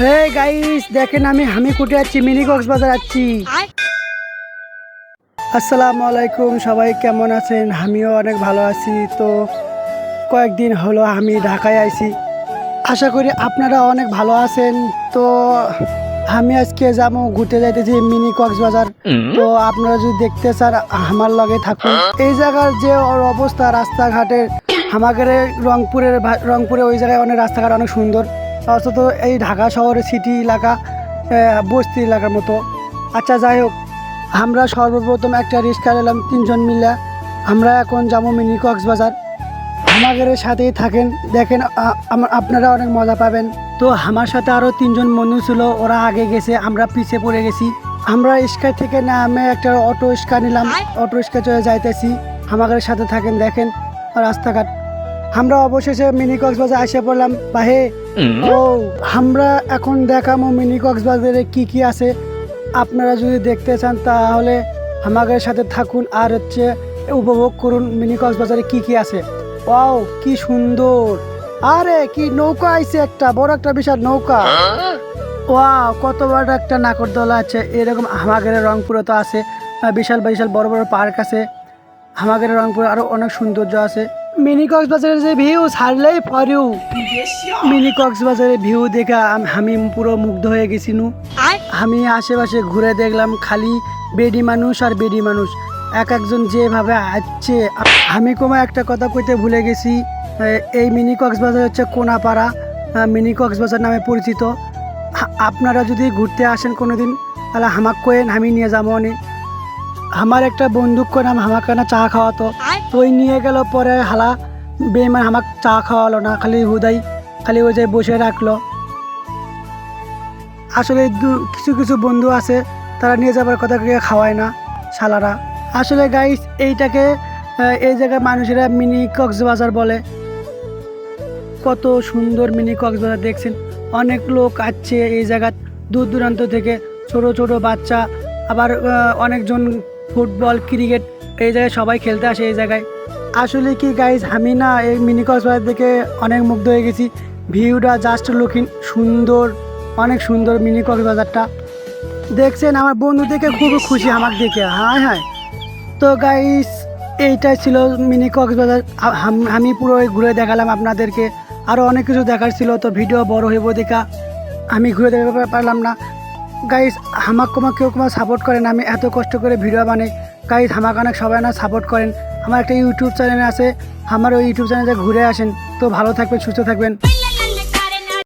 Hey guys দেখেন আমি হামি কুটে যাচ্ছি মিনি কক্সবাজার যাচ্ছি আসসালামু আলাইকুম সবাই কেমন আছেন? আমিও অনেক ভালো আছি। তো কয়েকদিন হলো আমি ঢাকায় আইছি। আশা করি আপনারা অনেক ভালো আছেন। তো আমি আজকে যাব ঘুরতে যাইতেছি মিনি কক্সবাজার তো আপনারা যদি দেখতে চান আমার লগে থাকুন। এই জায়গার যে ওর অবস্থা রাস্তাঘাটের আমাদের রংপুরের রংপুরে ওই জায়গায় অনেক রাস্তাঘাট অনেক সুন্দর। অথচ এই ঢাকা শহরে সিটি এলাকা বস্তি এলাকার মতো। আচ্ছা যাই হোক, আমরা সর্বপ্রথম একটা রিক্সা নিলাম তিনজন মিলে। আমরা এখন যাব মিনি কক্সবাজার। আমাদের সাথেই থাকেন, দেখেন আপনারা অনেক মজা পাবেন। তো আমার সাথে আরও তিনজন বন্ধু ছিল, ওরা আগে গেছে, আমরা পিছে পড়ে গেছি। আমরা রিক্সা থেকে নামে একটা অটো রিক্সা নিলাম। অটো রিক্সা চলে যাইতেছি। আমাদের সাথে থাকেন, দেখেন, রাস্তাঘাট। আমরা অবশেষে মিনি কক্সবাজার এসে পড়লাম। বাহে ও আমরা এখন দেখামো মিনি কক্সবাজারে কি কি আছে। আপনারা যদি দেখতে চান তাহলে আমাদের সাথে থাকুন আর হচ্ছে উপভোগ করুন মিনি কক্সবাজারে কি কি আছে। ওয়াও কি সুন্দর। আরে কি নৌকা আইছে একটা বড় একটা বিশাল নৌকা। ওয়াও কত বড় একটা নাকরদোলা আছে। এরকম আমাদের রংপুরে তো আছে। বিশাল বিশাল বড় বড় পার্ক আছে। আমাদের রংপুরে আরও অনেক সৌন্দর্য আছে। মিনি কক্সবাজারের যে ভিউ ছাড়লেই ফর ইউ মিনি কক্সবাজারের ভিউ দেখে আমি পুরো মুগ্ধ হয়ে গেছি নু আমি আশেপাশে ঘুরে দেখলাম খালি বেডি মানুষ আর বেডি মানুষ। এক একজন যেভাবে আসছে আমি কোনো একটা কথা কইতে ভুলে গেছি। এই মিনি কক্সবাজার হচ্ছে কোনাপাড়া। মিনি কক্সবাজার নামে পরিচিত। আপনারা যদি ঘুরতে আসেন কোনোদিন তাহলে হামাক কোয়েন আমি নিয়ে যাব অনেক। আমার একটা বন্দুক করে নাম হামাকে না চা খাওয়াতো। তো ওই নিয়ে গেল পরে হালা বেমান আমাক চা খাওয়ালো না, খালি হুদাই, খালি ওই যে বসে রাখল। আসলে কিছু কিছু বন্ধু আছে, তারা নিয়ে যাবার কথা কেউ খাওয়ায় না, শালারা। আসলে গাইস এইটাকে এই জায়গায় মানুষেরা মিনি কক্সবাজার বলে। কত সুন্দর মিনি কক্সবাজার দেখছেন। অনেক লোক আসছে এই জায়গা দূর দূরান্ত থেকে, ছোট ছোট বাচ্চা, আবার অনেকজন ফুটবল, ক্রিকেট এই জায়গায় সবাই খেলতে আসে, এই জায়গায়। আসলে কি গাইজ আমি না এই মিনি কক্সবাজার দেখে অনেক মুগ্ধ হয়ে গেছি। ভিউটা জাস্ট লুকিং সুন্দর, অনেক সুন্দর মিনি কক্সবাজারটা দেখছেন, আমার বন্ধু দেখে খুব খুশি আমার দেখে। হ্যাঁ হ্যাঁ। তো গাইস এইটাই ছিল মিনি কক্সবাজার আমি পুরো ঘুরে দেখালাম আপনাদেরকে। আরও অনেক কিছু দেখার ছিল, তো ভিডিও বড় হইব দেখা। আমি ঘুরে দেখাতে পারলাম না। গাইস হামাক কোমা কেউ কোমা সাপোর্ট করেন, আমি এত কষ্ট করে ভিডিও বানাই। গাইজ হামাক অনেক সবাই না সাপোর্ট করেন। আমার একটা ইউটিউব চ্যানেল আছে, আমার ওই ইউটিউব চ্যানেলে ঘুরে আসেন। তো ভালো থাকবেন, সুস্থ থাকবেন।